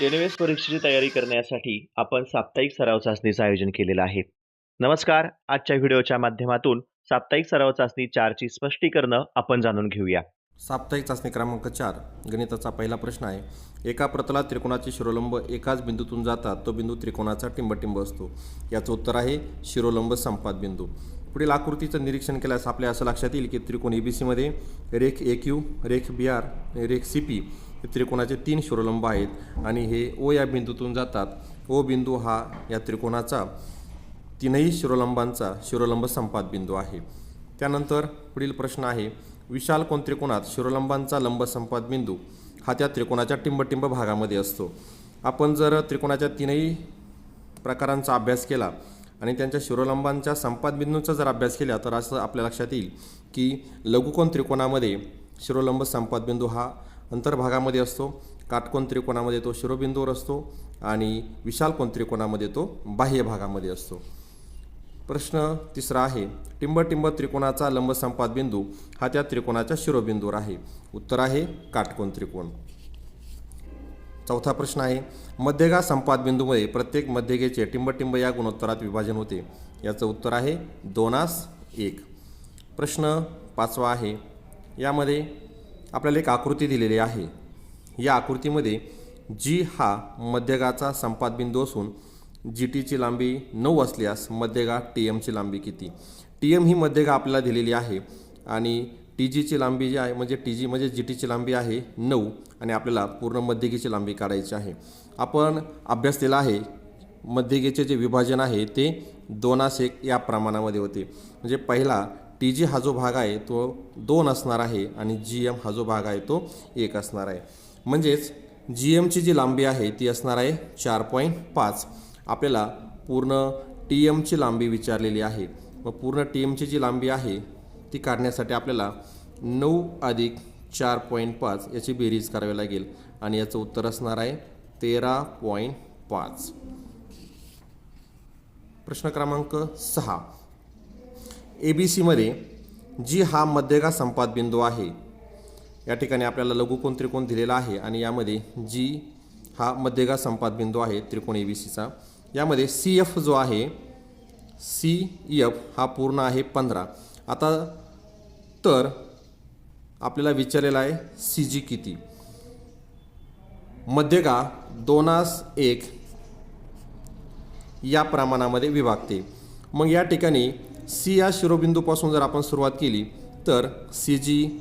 S परीक्षेची तयारी करण्यासाठी आपण साप्ताहिक सराव चाचणीचं आयोजन केलेलं आहे. नमस्कार आजच्या व्हिडिओच्या माध्यमातून साप्ताहिक सराव चाचणी चारची स्पष्टीकरणं आपण जाणून घेऊया. साप्ताहिक चाचणी क्रमांक चार गणिताचा पहिला प्रश्न आहे. एका प्रतलात त्रिकोणाचे शिरोलंब एकाच बिंदूतून जातात तो बिंदू त्रिकोणाचा टिंबटिंब असतो. याचं उत्तर आहे शिरोलंब संपात बिंदू. पुढील आकृतीचं निरीक्षण केल्यास आपल्या असं लक्षात येईल की त्रिकोण ए बी सीमध्ये रेख ए क्यू रेख बी आर रेख सी पी हे त्रिकोणाचे तीन शिरोलंब आहेत आणि हे ओ या बिंदूतून जातात. ओ बिंदू हा या त्रिकोणाचा तीनही शिरोलंबांचा शिरोलंब संपात बिंदू आहे. त्यानंतर पुढील प्रश्न आहे विशाल कोण त्रिकोणात शिरोलंबांचा लंब संपात बिंदू हा त्या त्रिकोणाच्या टिंबटिंब भागामध्ये असतो. आपण जर त्रिकोणाच्या तीनही प्रकारांचा अभ्यास केला आणि त्यांच्या शिरोलंबांच्या संपात बिंदूंचा जर अभ्यास केला तर असं आपल्या लक्षात येईल की लघुकोण त्रिकोणामध्ये शिरोलंब संपात बिंदू हा अंतर्भागामध्ये असतो. काटकोण त्रिकोणामध्ये तो शिरोबिंदूवर असतो आणि विशालकोण त्रिकोणामध्ये तो बाह्य भागामध्ये असतो. प्रश्न तिसरा आहे टिंबटिंब त्रिकोणाचा लंबसंपात बिंदू हा त्या त्रिकोणाच्या शिरोबिंदूवर आहे. उत्तर आहे काटकोण त्रिकोण. चौथा प्रश्न आहे मध्यगा संपात बिंदूमध्ये प्रत्येक मध्यगेचे टिंबटिंब या गुणोत्तरात विभाजन होते. याचं उत्तर आहे दोनास एक. प्रश्न पाचवा आहे यामध्ये आपल्याला एक आकृती दिलेली आहे. या आकृतीमध्ये जी हा मध्यगाचा संपात बिंदू असून जी टीची लांबी नऊ असल्यास मध्यगा टी एमची लांबी किती? टी एम ही मध्यगा आपल्याला दिलेली आहे आणि टी जीची लांबी जी आहे म्हणजे टी जी म्हणजे जी टीची लांबी आहे नऊ आणि आपल्याला पूर्ण मध्यगेची लांबी काढायची आहे. आपण अभ्यास केला आहे मध्यगेचे जे विभाजन आहे ते दोनास एक या प्रमाणामध्ये होते. म्हणजे पहिला टी जी हा जो भाग आहे तो दोन असणार आहे आणि जी एम हा जो भाग आहे तो एक असणार आहे. म्हणजेच जी एमची जी लांबी आहे ती असणार आहे चार पॉईंट पाच. आपल्याला पूर्ण टी एमची लांबी विचारलेली आहे. मग पूर्ण टी एमची जी लांबी आहे ती काढण्यासाठी आपल्याला नऊ अधिक चार पॉईंट पाच याची बेरीज करावी लागेल. आणि याचं उत्तर असणार आहे तेरा पॉईंट पाच. प्रश्न क्रमांक सहा. ए बी सीमध्ये जी हा मध्यगा संपात बिंदू आहे या ठिकाणी आपल्याला लघुकोण त्रिकोण दिलेला आहे आणि यामध्ये जी हा मध्यगा संपात बिंदू आहे त्रिकोण ए बी सीचा यामध्ये सी एफ जो आहे सी एफ हा पूर्ण आहे पंधरा. आता तर आपल्याला विचारलेला आहे सी जी किती? मध्यगा दोनास एक या प्रमाणामध्ये विभागते. मग या ठिकाणी सी या शिरोबिंदूपासून जर आपण सुरुवात केली तर सी जी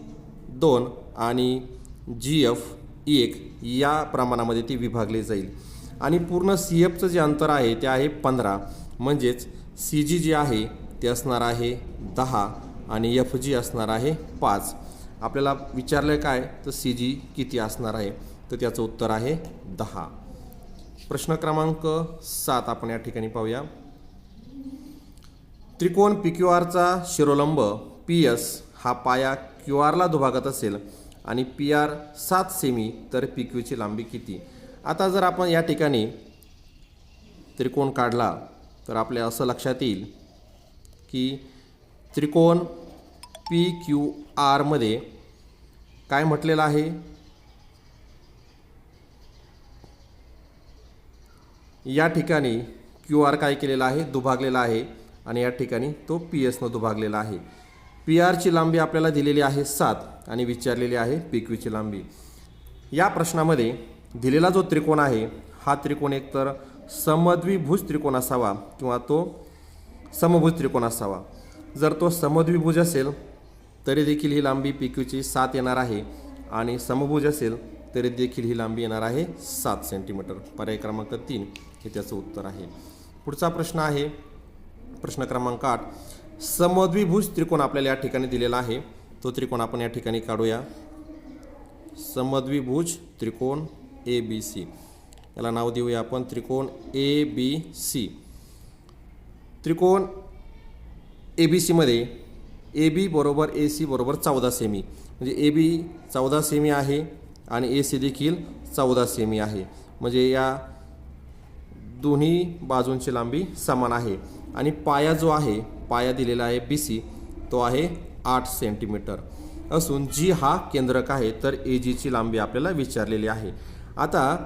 दोन आणि जी एफ एक या प्रमाणामध्ये ती विभागली जाईल. आणि पूर्ण सी एफचं जे अंतर आहे ते आहे पंधरा. म्हणजेच सी जी जे आहे ते असणार आहे दहा आणि एफ जी असणार आहे पाच. आपल्याला विचारलं काय? तर सी जी किती असणार आहे? तर त्याचं उत्तर आहे दहा. प्रश्न क्रमांक सात आपण या ठिकाणी पाहूया. त्रिकोण पी क्यू आरचा शिरोलंब पी एस हा पाया क्यू आरला दुभागत असेल आणि पी आर सात सेमी तर पी क्यूची लांबी किती? आता जर आपण या ठिकाणी त्रिकोण काढला तर आपल्या असं लक्षात येईल की त्रिकोण पी क्यू आरमध्ये काय म्हटलेलं आहे? या ठिकाणी क्यू आर काय केलेला आहे? दुभागलेला आहे. आणि या ठिकाणी तो पी एसनं दुभागलेला आहे. पी आरची लांबी आपल्याला दिलेली आहे सात आणि विचारलेली आहे पी क्यूची लांबी. या प्रश्नामध्ये दिलेला जो त्रिकोण आहे हा त्रिकोण एकतर समद्विभुज त्रिकोण असावा किंवा तो समभुज त्रिकोण असावा. जर तो समद्विभुज असेल तरी देखील ही लांबी पी क्यूची सात येणार आहे आणि समभुज असेल तरी देखील ही लांबी येणार आहे सात सेंटीमीटर पर्याय क्रमांक तीन हे त्याचं उत्तर आहे. पुढचा प्रश्न आहे प्रश्न क्रमांक आठ. समद्विभुज त्रिकोण आपल्याला या ठिकाणी दिलेला आहे. तो त्रिकोण आपण या ठिकाणी काढूया. समद्विभुज त्रिकोण ए बी सी याला नाव देऊया आपण त्रिकोण ए बी सी त्रिकोण ए बी सीमध्ये ए बी बरोबर ए सी बरोबर चौदा सेमी. म्हणजे ए बी चौदा सेमी आहे आणि ए सी देखील चौदा सेमी आहे. म्हणजे या दोन्ही बाजूंची लांबी समान आहे. आणि पाया जो आहे पाया दिलेला आहे बी सी तो आहे आठ सेंटीमीटर असून जी हा केंद्रक आहे तर ए जीची लांबी आपल्याला विचारलेली आहे. आता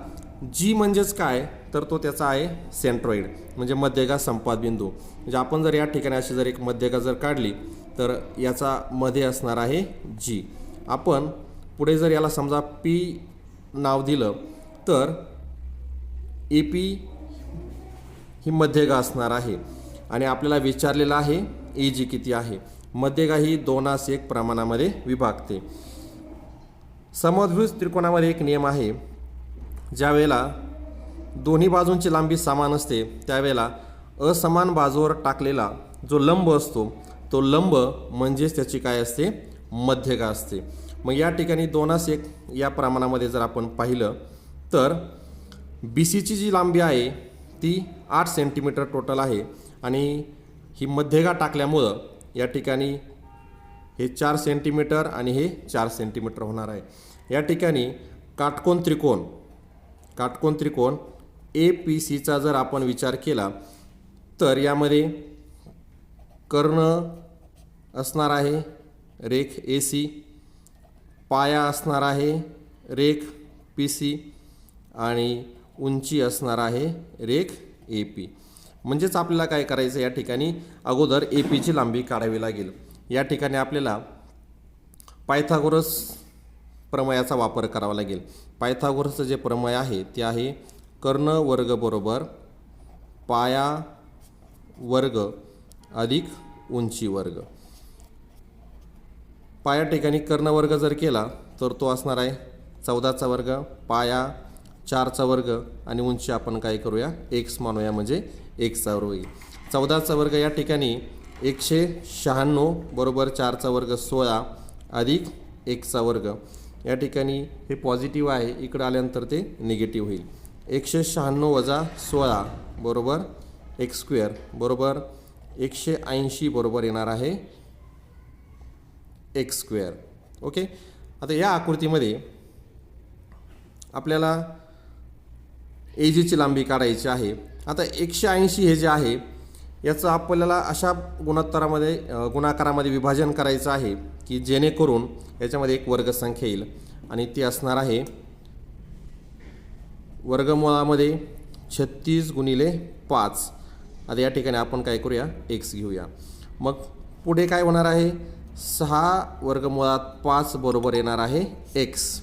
जी म्हणजेच काय? तर तो त्याचा आहे सेंट्रॉइड म्हणजे मध्यगा संपाद बिंदू म्हणजे आपण जर या ठिकाणी अशी जर एक मध्यगा जर काढली तर याचा मध्ये असणार आहे जी आपण पुढे जर याला समजा पी नाव दिलं तर ए पी ही मध्यगा असणार आहे. आणि आपल्याला विचारलेलं आहे ए जी किती आहे? मध्यगा ही दोनास एक प्रमाणामध्ये विभागते. समद्भुज त्रिकोणामध्ये एक नियम आहे ज्या वेळेला दोन्ही बाजूंची लांबी समान असते त्यावेळेला असमान बाजूवर टाकलेला जो लंब असतो तो लंब म्हणजेच त्याची काय असते? मध्यगा असते. मग या ठिकाणी दोनास एक या प्रमाणामध्ये जर आपण पाहिलं तर बी सीची जी लांबी आहे ती आठ सेंटीमीटर टोटल आहे. आणि ही मध्यगा टाकल्यामुळं या ठिकाणी हे चार सेंटीमीटर आणि हे चार सेंटीमीटर होणार आहे. या ठिकाणी काटकोन त्रिकोण काटकोन त्रिकोण ए पी सीचा जर आपण विचार केला तर यामध्ये कर्ण असणार आहे रेख ए सी पाया असणार आहे रेख पी सी आणि उंची असणार आहे रेख ए पी म्हणजेच आपल्याला काय करायचं या ठिकाणी? अगोदर ए पीची लांबी काढावी लागेल. या ठिकाणी आपल्याला पायथागोरस प्रमयाचा वापर करावा लागेल. पायथागोरसचं जे प्रमय आहे ते आहे कर्ण वर्ग बरोबर पाया वर्ग अधिक उंची वर्ग. पाया ठिकाणी कर्ण वर्ग जर केला तर तो असणार आहे चौदाचा वर्ग पाया चारचा वर्ग आणि उंची आपण काय करूया? एक्स मानूया म्हणजे एक वर्ग होईल. चौदाचा वर्ग या ठिकाणी एकशे शहाण्णव बरोबर चारचा वर्ग सोळा अधिक एकचा वर्ग. या ठिकाणी हे पॉझिटिव्ह आहे. इकडं आल्यानंतर ते निगेटिव्ह होईल. एकशे शहाण्णव वजा सोळा बरोबर एक स्क्वेअर बरोबर एकशे ऐंशी बरोबर येणार आहे एक स्क्वेअर ओके आता या आकृतीमध्ये आपल्याला एजीची लांबी काढायची आहे. आता एकशे ऐंशी हे जे आहे याचं आपल्याला अशा गुणोत्तरामध्ये गुणाकारामध्ये विभाजन करायचं आहे की जेणेकरून याच्यामध्ये एक वर्गसंख्या येईल. आणि ती असणार आहे वर्गमुळामध्ये छत्तीस गुणिले पाच. आता या ठिकाणी आपण काय करूया? एक्स घेऊया. मग पुढे काय होणार आहे? सहा वर्गमुळात पाच बरोबर येणार आहे एक्स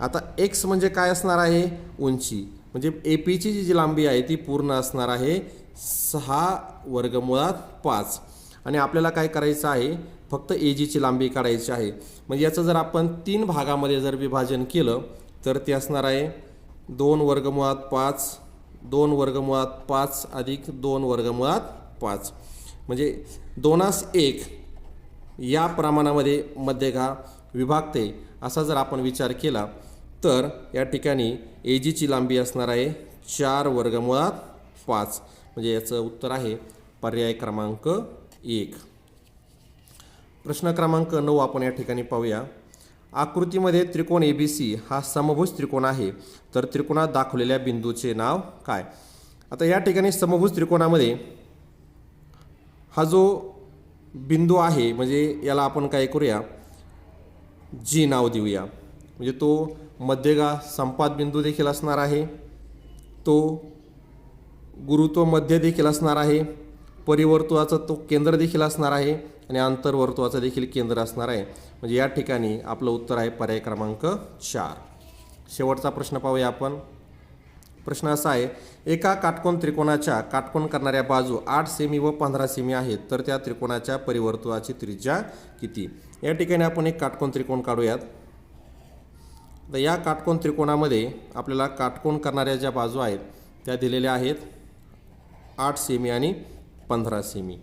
आता एक्स म्हणजे काय असणार आहे? उंची. म्हणजे ए पीची जी जी लांबी आहे ती पूर्ण असणार आहे सहा वर्गमुळात पाच. आणि आपल्याला काय करायचं आहे? फक्त ए जीची लांबी काढायची आहे. म्हणजे याचं जर आपण तीन भागामध्ये जर विभाजन केलं तर ते असणार आहे दोन वर्गमुळात पाच दोन वर्गमुळात पाच अधिक दोन वर्गमुळात पाच. म्हणजे दोनास एक या प्रमाणामध्ये मध्यगा विभागते असा जर आपण विचार केला तर या ठिकाणी ए जीची लांबी असणार आहे चार वर्गमुळात पाच. म्हणजे याचं उत्तर आहे पर्याय क्रमांक एक. प्रश्न क्रमांक नऊ आपण या ठिकाणी पाहूया. आकृतीमध्ये त्रिकोण ए बी सी हा समभुज त्रिकोण आहे. तर त्रिकोणात दाखवलेल्या बिंदूचे नाव काय? आता या ठिकाणी समभुज त्रिकोणामध्ये हा जो बिंदू आहे म्हणजे याला आपण काय करूया? जी नाव देऊया. म्हणजे तो मध्यगा संपात बिंदू देखील असणार आहे. तो गुरुत्व मध्य देखील असणार आहे. परिवर्तुळाचा तो केंद्र देखील असणार आहे आणि आंतरवर्तुळाचं देखील केंद्र असणार आहे. म्हणजे या ठिकाणी आपलं उत्तर आहे पर्याय क्रमांक चार. शेवटचा प्रश्न पाहूया आपण. प्रश्न असा आहे एका काटकोन त्रिकोणाच्या काटकोन करणाऱ्या बाजू आठ सेमी व पंधरा सेमी आहेत तर त्या त्रिकोणाच्या परिवर्तुळाची त्रिज्या किती? या ठिकाणी आपण एक काटकोन त्रिकोण काढूयात. तर या काटकोन त्रिकोणामध्ये आपल्याला काटकोन करणाऱ्या ज्या बाजू आहेत त्या दिलेल्या आहेत आठ सेमी आणि पंधरा सेमी.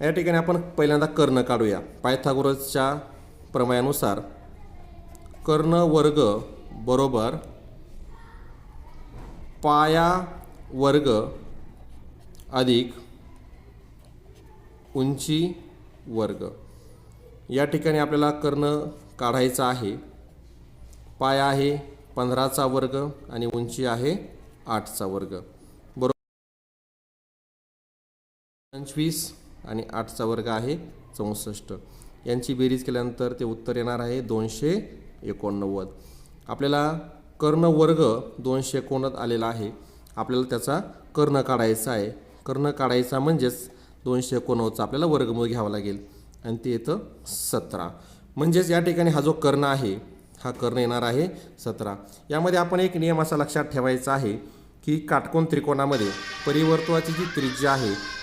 या ठिकाणी आपण पहिल्यांदा कर्ण काढूया. पायथागोरसच्या प्रमायानुसार कर्ण वर्ग बरोबर पाया वर्ग अधिक उंची वर्ग. या ठिकाणी आपल्याला कर्ण काढायचा आहे. पाय आहे पंधराचा वर्ग आणि उंची आहे आठचा वर्ग. बरोबर पंचवीस आणि आठचा वर्ग आहे चौसष्ट. यांची बेरीज केल्यानंतर ते उत्तर येणार आहे दोनशे एकोणनव्वद. आपल्याला कर्ण वर्ग दोनशे एकोणात आलेला आहे. आपल्याला त्याचा कर्ण काढायचा आहे. कर्ण काढायचा म्हणजेच दोनशे एकोणनव्वदचा आपल्याला वर्गमूळ घ्यावा लागेल. आणि ते येतं सतरा. म्हणजेच या ठिकाणी हा जो कर्ण आहे हा कर्ण येणार आहे. सतरा. यामध्ये आपण एक नियम असा लक्षात ठेवायचा आहे की काटकोन त्रिकोणामध्ये परिवर्तुळाची जी त्रिज्या आहे